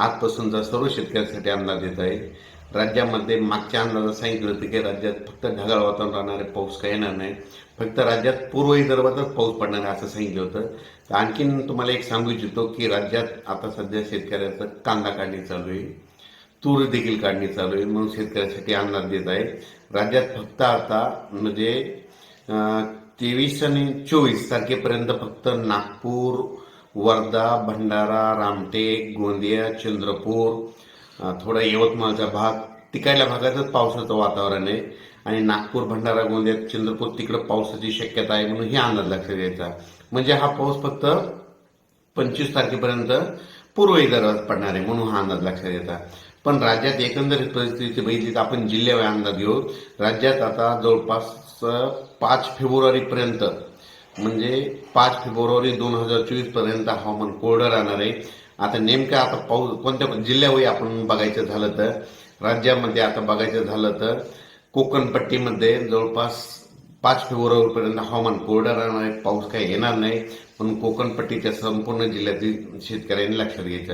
आजपासूनचा सर्व शेतकऱ्यांसाठी अंदाज येत आहे राज्यामध्ये मागच्या अंदाजात सांगितलं होतं की राज्यात फक्त ढगाळ वातावरण राहणारे पाऊस काही येणार नाही फक्त राज्यात पूर्व विदर्भातच पाऊस पडणार आहे असं सांगितलं होतं. तर आणखीन तुम्हाला एक सांगू इच्छितो की राज्यात आता सध्या शेतकऱ्याचं कांदा काढणी चालू आहे तूर देखील काढणी चालू आहे म्हणून शेतकऱ्यासाठी अंदाज देत आहे. राज्यात फक्त आता म्हणजे तेवीस आणि चोवीस तारखेपर्यंत फक्त नागपूर वर्धा भंडारा रामटेक गोंदिया चंद्रपूर थोडा यवतमाळचा भाग. तिकडल्या भागातच पावसाचं वातावरण आहे. आणि नागपूर भंडारा गोंदिया चंद्रपूर तिकडं पावसाची शक्यता आहे म्हणून हे अंदाज लक्षात घ्यायचा. म्हणजे हा पाऊस फक्त पंचवीस तारखेपर्यंत पूर्व विदर्भात पडणार आहे म्हणून हा अंदाज लक्षात येतात पण राज्यात एकंदरीत परिस्थिती बघितली तर आपण जिल्ह्यावर अंदाज घेऊ. राज्यात आता जवळपास पाच फेब्रुवारीपर्यंत म्हणजे पाच फेब्रुवारी दोन हजार चोवीसपर्यंत हवामान कोरडं राहणार आहे. आता नेमकं आता पाऊस कोणत्या जिल्ह्यावर आपण बघायचं झालं तर? राज्यामध्ये आता बघायचं झालं तर कोकणपट्टीमध्ये जवळपास पाच फेब्रुवारीपर्यंत हवामान कोरडं राहणार आहे. पाऊस काही येणार नाही. पण कोकणपट्टीच्या संपूर्ण जिल्ह्यातील शेतकऱ्यांनी लक्षात घ्यायचं आहे.